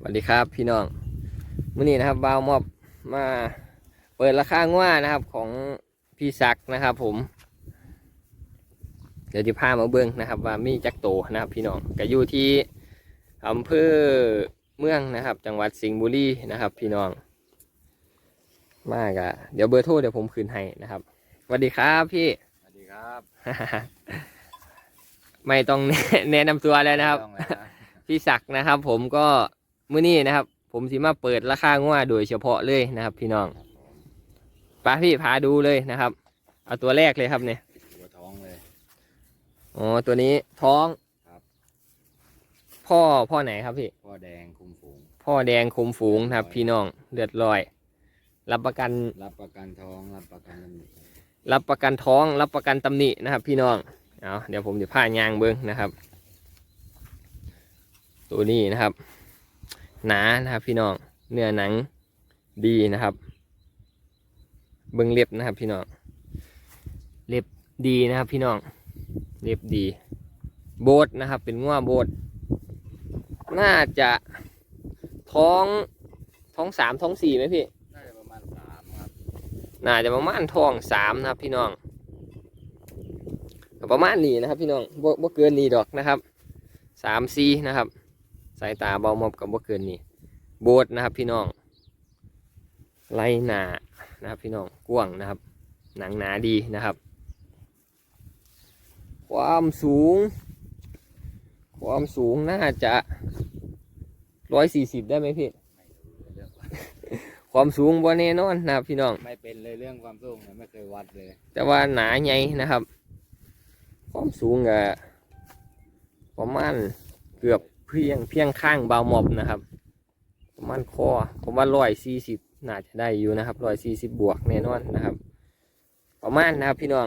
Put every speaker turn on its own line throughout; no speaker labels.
สวัสดีครับพี่น้องมื่อนี้นะครับบาวมอบมาเปิดราคาง่านะครับของพี่ศักดิ์นะครับ ผม เดี๋ยวจะพามาเบิ้งนะครับ ว่ามีจักโตนะครับ พี่น้องก็อยู่ที่อำเภอเมืองนะครับ จังหวัดสิงห์บุรีนะครับ พี่น้อง มากอะเดี๋ยวเบอร์โทรเดี๋ยวผมคืนให้นะครับสวัสดีครับพี่
สวัสดีครับ
ไม่ต้องแนะนำตัวแล้วนะครับ
ต้องแล้วนะ
พี่ศักดิ์นะครับ ผมก็ มื้อนี้นะครับ ผมสิมาเปิดราคาง่วโดยเฉพาะเลยนะครับ พี่น้องป้าพี่พาดูเลยนะครับ เอาตัวแรกเลยครับเนี่ย
หัวท้องเลย
อ๋อตัวนี้ท้อง
ครับ
พ่อพ่อไหนครับพี่
พ่อแดงคุมฝูง
พ่อแดงคุมฝูงนะครับ พี่น้องเลือดลอย รับประกัน
รับประกันท้อง รับประกันน้ำหนิ
รับประกันท้อง รับประกันตำหนินะครับ พี่น้องเอาเดี๋ยวผมจะผ้ายางเบิ้งนะครับ ตัวนี้นะครับ หนานะครับ พี่น้องเนื้อหนังดีนะครับ เบิ้งเล็บนะครับ พี่น้องเล็บดีนะครับ พี่น้องเล็บดี โบทนะครับ เป็นง่วโบทน่าจะท้องท้องสามท้องสี่ไหมพี่
น่าจะประมาณสามครับ
น่าจะประมาณทองสามนะครับ พี่น้องก็ประมาณนี้นะครับ พี่น้องบ่บ่เกินนี้ดอกนะครับสามซีนะครับ สายตาเบามอบกับบ่เกินนี้โบดนะครับพี่น้องไล่หนานะครับพี่น้องกว้างนะครับ หนังหนาดีนะครับ ความสูง ความสูงน่าจะร้อยสี่สิบได้ไหมพี่
ไม่รู้เรื่องความ
ความสูงบ่แน่นอนนะครับพี่น้อง
ไม่เป็นเลยเรื่องความสูงเนี่ยไม่เคยวัดเลย
แต่ว่าหนาใหญ่นะครับ ความสูงก็ประมาณเกือบ เพียงเพียงข้างเบาหมอบนะครับประมาณคอผมว่าร้อยสี่สิบน่าจะได้อยู่นะครับร้อยสี่สิบบวกแน่นอนนะครับ ประมาณนะครับพี่น้อง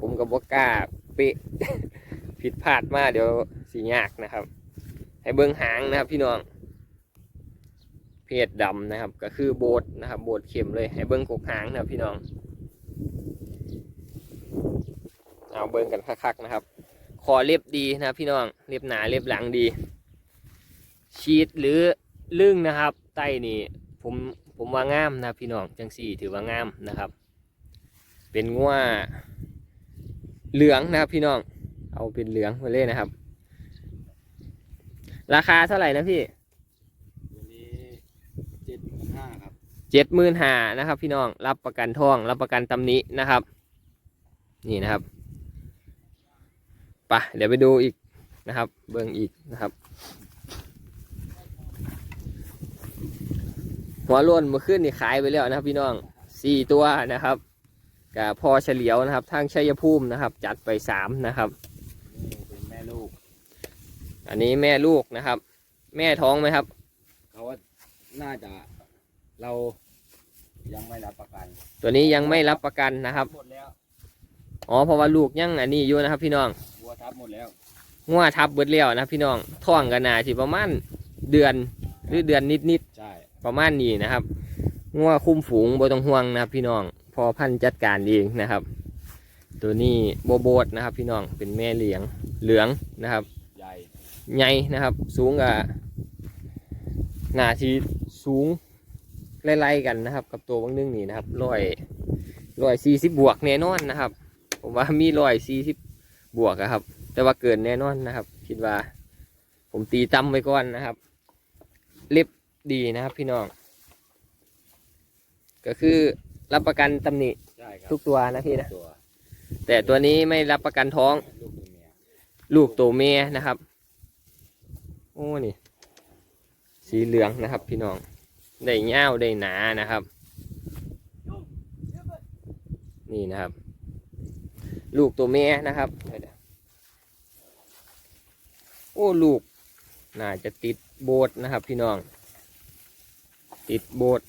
ผมกับบกล้าเป๊ะผิดพลาดมาเดี๋ยวสียากนะครับ ให้เบิ้งหางนะครับพี่น้องเพศดำนะครับ ก็คือโบดนะครับ โบดเข็มเลยให้เบิ้งกกหางนะครับพี่น้อง เอาเบิ้งกันคักๆนะครับคอเล็บดีนะครับพี่น้องเล็บหนาเล็บหลังดี ชีดหรือลึ่งนะครับไต้นี่ผมผมว่างามนะครับพี่น้องจังสี่ถือว่างามนะครับ เป็นง่วเหลืองนะครับพี่น้องเอาเป็นเหลืองมาเลยนะครับ ราคาเท่าไหร่นะพี่
ตัวนี้เจ็ดพันห้าครับ
เจ็ดหมื่นหานะครับ พี่น้องรับประกันท่อง รับประกันตำหนินะครับ นี่นะครับไปะเดี๋ยวไปดูอีกนะครับ เบิ่งอีกนะครับ หัวโล้นเมื่อคืนนี่ขายไปแล้วนะครับ พี่น้องสี่ตัวนะครับกับพอเฉลียวนะครับทางชัยภูมินะครับ จัดไปสามนะครับ
นี่เป็นแม่ลูก
อันนี้แม่ลูกนะครับ แม่ท้องไหมครับ
เขาว่าน่าจะเรายังไม่รับประกัน
ตัวนี้ยังไม่รับประกันนะครับ
หมดแล้ว
อ๋อเพราะว่าลูกยังอันนี้อยู่นะครับ พี่น้อง
วัวทับหมดแล้ว
งัวทับเบิดแล้วนะพี่น้องท้องกันนาสิประมาณเดือนหรือเดือนนิด
ใช่
ๆ ประมาณนี้นะครับงัวคุ้มฝูงบต้องห่วงนะครับ พี่น้องพอพันจัดการเองนะครับ ตัวนี้โบโบดนะครับ พี่น้องเป็นแม่เหลียงเหลืองนะครับ
ใหญ่
ใหญ่นะครับ สูงกับหนาทีสูงไล่ๆกันนะครับ กับตัวบางนึงนี่นะครับร้อยร้อยสี่สิบบวกแน่นอนนะครับ ผมว่ามีร้อยสี่สิบบวกอะครับ แต่ว่าเกินแน่นอนนะครับ คิดว่า ผมตีตั้มไว้ก่อนนะครับ เล็บ ดีนะครับพี่น้อง ก็คือรับประกันตำหนิ
ใช่ครับ
ทุกตัวนะพี่นะ
ตัว
แต่ตัวนี้ไม่รับประกันท้อง
ลูกตัวเมีย
ลูกตัวเมียนะครับ โอ้นี่ สีเหลืองนะครับ พี่น้อง ได้เง่าวได้หนานะครับ นี่นะครับ ลูกตัวเมียนะครับเดี๋ยวๆโอ้ลูก น่าจะติดโบสนะครับ พี่น้อง ติดโบส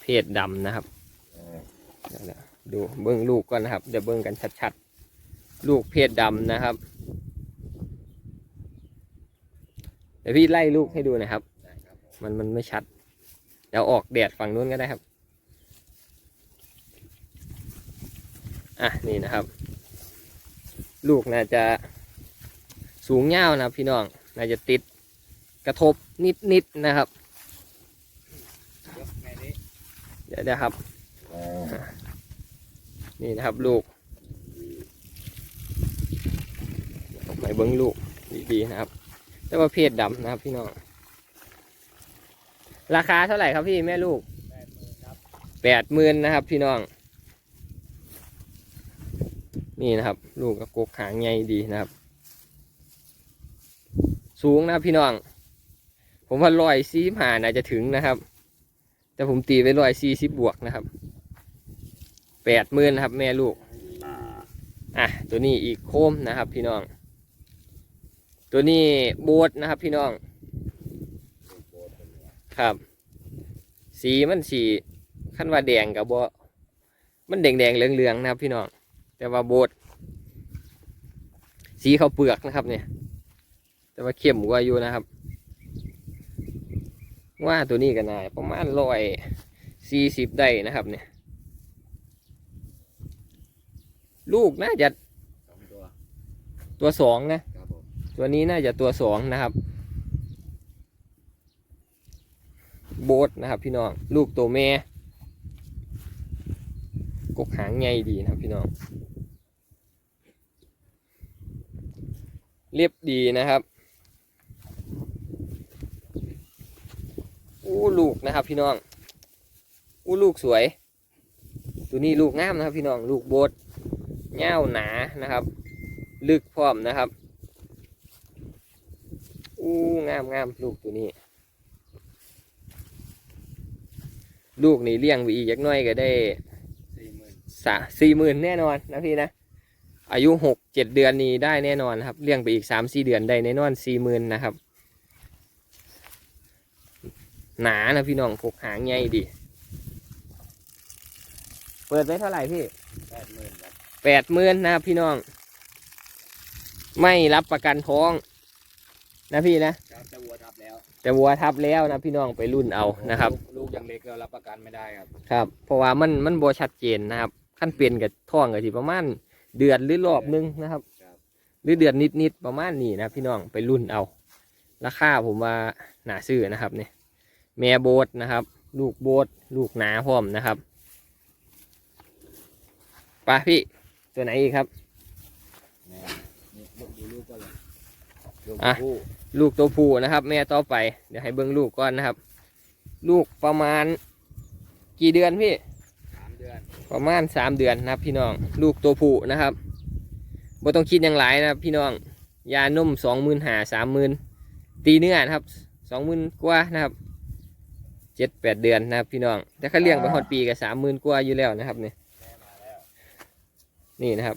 เพศดำนะครับดูเบิ้งลูกก่อนนะครับ เดี๋ยวเบิ้งกันชัดๆ ลูกเพศดำนะครับ เดี๋ยวพี่ไล่ลูกให้ดูนะครับ
มั
นมันไม่ชัด เดี๋ยวออกแดดฝั่งนู้นก็ได้ครับ อะนี่นะครับ ลูกน่าจะสูงเง่าวนะครับพี่น้อง น่าจะติดกระทบนิดๆนะครับ เดี๋ยวนะครับ นี่นะครับลูกออกไปเบิ้งลูกดีๆนะครับ แต่ว่าเพศดำนะครับพี่น้อง ราคาเท่าไหร่ครับพี่แม่ลูกแปดหมื่นนะครับพี่น้อง นี่นะครับ ลูกกระกกหางใหญ่ดีนะครับ สูงนะครับพี่น้อง ผมว่าร้อยสี่หาน่าจะถึงนะครับ แต่ผมตีไว้ร้อยสี่สิบบวกนะครับแปดหมื่นนะครับ แม่ลูก อะตัวนี้อีกโคมนะครับ พี่น้อง ตัวนี้โบดนะครับ พี่น้อง ครับ สีมันสีขั้นว่าแดงกับบ่มันแดงแดงเหลืองเหลืองๆนะครับ พี่น้อง แต่ว่าโบดสีเขาเปลือกนะครับ เนี่ย แต่ว่าเข้มกว่าอยู่นะครับ ว่าตัวนี้กันนายประมาณร้อยสี่สิบได้นะครับเนี่ย ลูกน่าจะ
สองตัว
ตัวสองนะ
ครับผม
ตัวนี้น่าจะตัวสองนะครับ โบทนะครับพี่น้อง ลูกตัวแม่กกหางใหญ่ดีนะครับพี่น้อง เรียบดีนะครับ อู้ลูกนะครับ พี่น้องอู้ลูกสวย ตัวนี้ลูกงามนะครับ พี่น้องลูกโบทเง่าวหนานะครับ ลึกพร้อมนะครับอู้งามงามลูกตัวนี้ ลูกนี่เลี้ยงไปอีกยักน้อยก็ได้
สี่หมื่น
สาสี่หมื่นแน่นอนนะพี่นะ อายุหกเจ็ดเดือนนี้ได้แน่นอนครับ เลี้ยงไปอีกสามสี่เดือนได้แน่นอนสี่หมื่นนะครับ หนานะพี่น้องกกหางใหญ่ดีเปิดไว้เท่าไหร่พี่
แปดหมื่นครับ
แปดหมื่นนะครับพี่น้อง ไม่รับประกันท้อง นะพี่นะ
ครับจะวัวทับแล้ว
แต่วัวทับแล้วนะพี่น้องไปรุ่นเอานะครับ
ลูกลูกยังเล็กเรารับประกันไม่ได้ครับ
ครับ เพราะว่ามันมันบชัดเจนนะครับขั้นเปลี่ยนกับท้องกับที่ประมาณเดือนหรือรอบหนึงนะครับ
ครับ
หรือเดือนนิดๆประมาณนี้นะพี่น้องไปรุ่นเอา ราคาผมว่าหนาซื้อนะครับเนี่ย แม่โบทนะครับ ลูกโบทลูกหนาพร้อมนะครับไปพี่ตัวไหนอีกครับ
แม่นี่ลูกดูลูกก็เลยลูก
อะ
ผู้
ลูกตัวผู้นะครับ แม่ต่อไป เดี๋ยวให้เบิ้งลูกก่อนนะครับ ลูกประมาณกี่เดือนพี่
สามเดือน
ประมาณสามเดือนนะครับ พี่น้อง ลูกตัวผู้นะครับบ่ต้องคิดอย่างไรนะครับ พี่น้องยานมสองหมื่นหาสามหมื่นตีเนื้อนะครับสองหมื่นกว่านะครับ เจ็ดแปดเดือนนะครับพี่น้องแต่เขาเลี้ยงไปฮอดปีกับสามหมื่นกว่าอยู่แล้วนะครับเนี่ยนี่นะครับ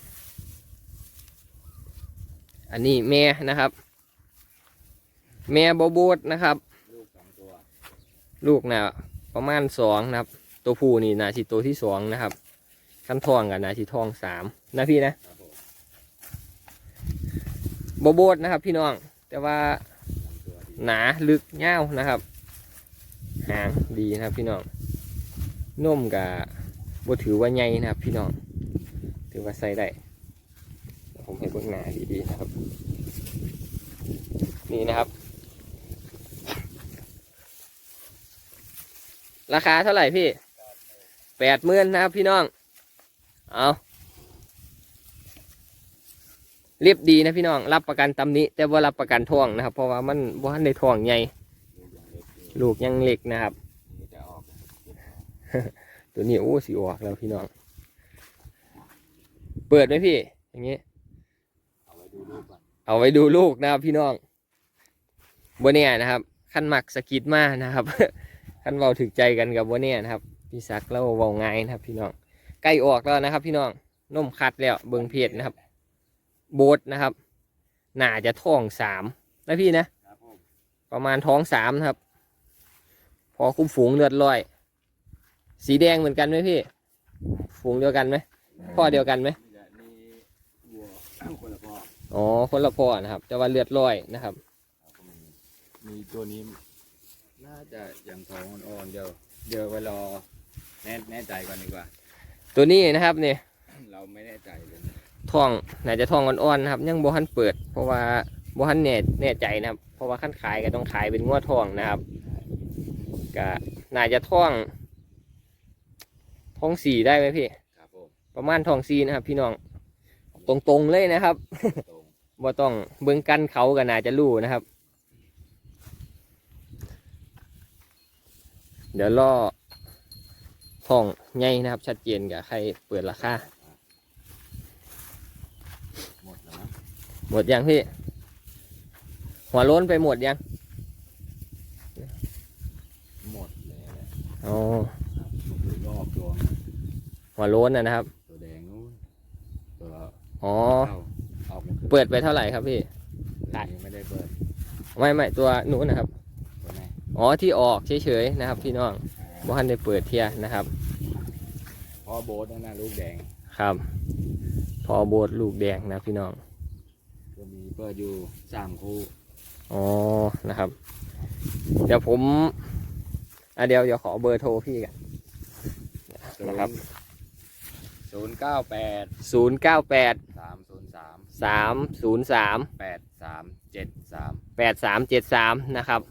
อันนี้แม่นะครับ แม่โบโบดนะครับ
ลูกสองตัว
ลูกนะประมาณสองนะครับ ตัวผู้นี่นาชิตัวที่สองนะครับขั้นทองกับนาชิทองสามนะพี่นะบโบโบดนะครับ พี่น้องแต่ว่าหนาลึกเง่าวนะครับ หางดีนะครับพี่น้องนุ่มกับบถือว่าใหญ่นะครับพี่น้องถือว่าใส่ได้ผมให้เบิ่งหนาดีๆนะครับ นี่นะครับ ราคาเท่าไหร่พี่แปดหมื่นนะครับพี่น้อง เอาเรียบดีนะพี่น้อง รับประกันตำนี้ แต่ว่ารับประกันทองนะครับ เพราะว่ามันบ่ทันได้ทองใหญ่
ลูกยังเล็กอยู่
ลูกยังเล็กนะครับ
นี่จะออก
ตัวนี้โอ้สีออกแล้วพี่น้อง เปิดไหมพี่ อย่างงี้
เอาไว้ดูลูกก่อน
เอาไว้ดูลูกนะครับพี่น้องบนเนี่ยนะครับ ขั้นหมักสกิดมากนะครับ ขั้นเบาถึกใจกันกับบนเนี่ยนะครับ พี่ซักแล้วเบาง่ายนะครับ พี่น้อง ใกล้ออกแล้วนะครับ พี่น้องนมคัดแล้วเบิ่งเพจนะครับ โบทนะครับน่าจะท้องสามนะพี่นะ
ครับผม
ประมาณท้องสามนะครับ พอคุ้มฝูงเลือดลอย สีแดงเหมือนกันไหมพี่ ฝูงเดียวกันไหมพ่อเดียวกันไหม
นี่จะนี่วัวคนละพ่อ
อ๋อคนละพ่อนะครับแต่ว่าเลือดลอยนะครับ
ครับผมมีตัวนี้ น่าจะยังท้องอ่อนๆเดี๋ยวเดี๋ยวไปรอแน่แน่ใจก่อนดีกว่า
ตัวนี้นะครับเนี่ย
เราไม่แน่ใจเลย
ท้องน่าจะท้องอ่อนๆนะครับ ยังบ่ทันเปิด เพราะว่าบ่ทันแน่แน่ใจนะครับ เพราะว่าขั้นขายก็ต้องขายเป็นงวดท้องนะครับ ก็น่าจะท้องทองสี่ได้ไหมพี่
ครับผม
ประมาณทองสี่นะครับ พี่น้อง ตรงๆเลยนะครับ
ตรง
บ่ต้องเบิ่งกันเขาก็น่าจะรู้นะครับ เดี๋ยวล่อทองใหญ่นะครับ ชัดเจนกับใครเปิดราคา
หมดแล้วนะ
หมดยังพี่ หัวโล้นไปหมดยัง
หมดแล้วแหละ
อ๋อ
ครับดูรอบตัวนะ
หัวโล้นนะนะครับ
ตัวแดงนู้นตัว
อ๋อ
เข้าออกมาคือ
เปิดไปเท่าไหร่ครับพี่
ตัวนี้ไม่ได้เปิด
ไม่ไม่ตัวนู้นนะครับ
ตัวไหน
อ๋อที่ออกเฉยๆนะครับพี่น้องบ่ทันได้เปิดเทียนะครับ
พ่อโบ๊ทนั่นนะลูกแดง
ครับ พอโบดลูกแดงนะพี่น้อง
ตัวนี้เปิดอยู่สามคู่
อ๋อ นะครับ เดี๋ยวผม อะเดี๋ยวเดี๋ยวขอเบอร์โทรพี่กันนะครับ
ศูนย์เก้าแปด
ศูนย์เก้าแปด
สามศูนย์สาม
สามศูนย์สาม
แปดสามเจ็ดสาม
แปดสามเจ็ดสามนะครับ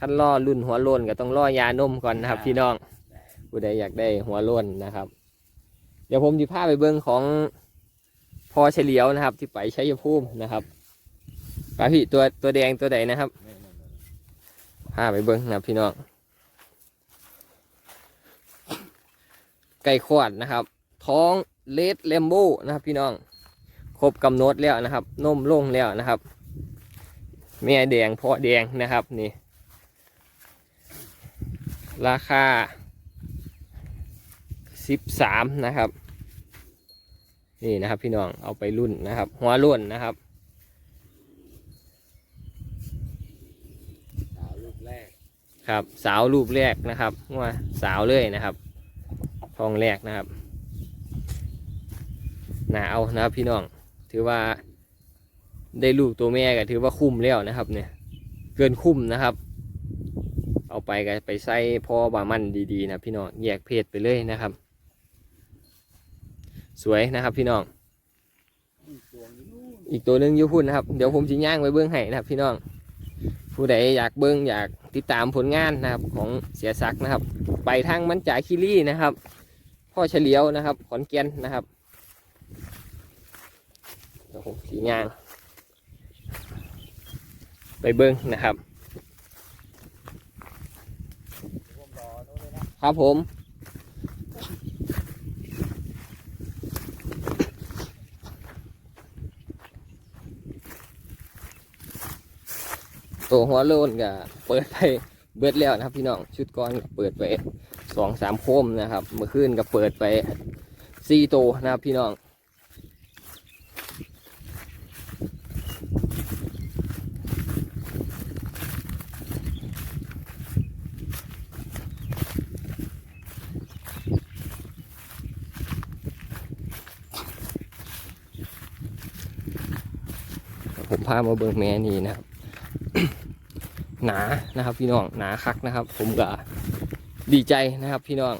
ขั้นล่อรุ่นหัวโล้นก็ต้องล่อยานมก่อนนะครับพี่น้องผู้ใดอยากได้หัวโล้นนะครับ เดี๋ยวผมจะพาไปเบิ้งของพอเฉลียวนะครับ ที่ไปชัยภูมินะครับไปพี่ตัวตัวแดงตัวใดนะครับ
นี่นี่นี่
พาไปเบิ้งนะครับพี่น้อง ไก่ขวดนะครับ ท้องเลดเลมโบนะครับพี่น้อง ครบกำหนดแล้วนะครับนมลงแล้วนะครับ แม่แดงพ่อแดงนะครับนี่ ราคาสิบสามนะครับ นี่นะครับพี่น้องเอาไปรุ่นนะครับ หัวรุ่นนะครับ
สาวลูกแรก
ครับสาวรูปแรกนะครับว่าสาวเลยนะครับ ทองแรกนะครับหนาเอานะครับพี่น้อง ถือว่าได้ลูกตัวแม่ก็ถือว่าคุ้มแล้วนะครับ เนี่ย เกินคุ้มนะครับ เอาไปก็ไปใส่พ่อบามันดีๆนะพี่น้องแยกเพศไปเลยนะครับ สวยนะครับพี่น้อง
อีกตัว
หนึ่งยูพุ่นนะครับ เดี๋ยวผมจะย่างไว้เบื้องให้นะครับ พี่น้อง ผู้ใดอยากเบิ้องอยากติดตามผลงานนะครับของเสียศักนะครับ ไปทางมันจ่าคิรี่นะครับ พ่อเฉลียวนะครับ ขอนแก่นนะครับเดี๋ยวผมสีย่างไปเบิ้งนะครับ
ครับ
ผมตัวหัวโลนก็เปิดไปเบิดแล้วนะครับพี่น้องชุดก้อนเปิดไป สองสามโคมนะครับ เมื่อคืนก็เปิดไปสี่ตัวนะครับพี่น้องผมพามาเบิงแม่นี่นะครับ หนานะครับพี่น้องหนาคักนะครับ ผมก็ ดีใจนะครับพี่น้อง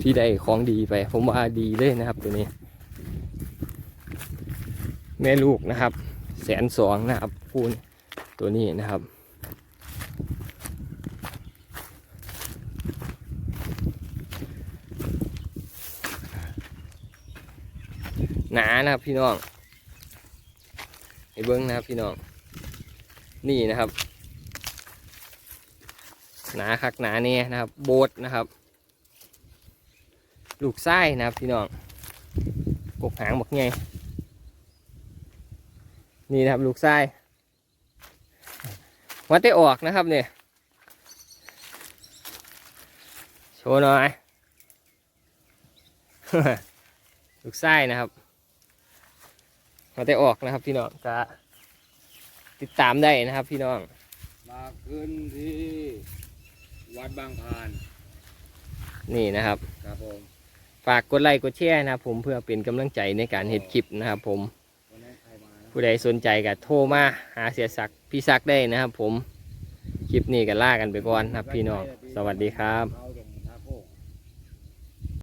ที่ได้ของดีไป ผมว่าดีเลยนะครับตัวนี้ แม่ลูกนะครับแสนสองนะครับพูนตัวนี้นะครับหนานะครับพี่น้องไอ้เบิ้งนะครับพี่น้อง นี่นะครับ หนาคักหนาเนี่ยนะครับ โบดนะครับ ลูกไส้นะครับพี่น้องกกหางบักไงนี่นะครับลูกไส้วัดได้ออกนะครับเนี่ยโชว์หน่อยลูกไส้นะครับมาได้ออกนะครับพี่น้องก็ติดตามได้นะครับพี่น้อง
มาขึ้นที่ วัดบางพาน
นี่นะครับ
ครับผม
ฝากกดไลค์กดแชร์นะครับผมเพื่อเป็นกำลังใจในการเห็ดคลิปนะครับผม
วันนี้ใครมานะ
ผู้ใดสนใจก็โทรมาหาเสียศักดิ์พี่ศักดิ์ได้นะครับผมคลิปนี้ก็ล่ากันไปก่อนนะครับพี่น้องสวัสดีครับ
อ๋อ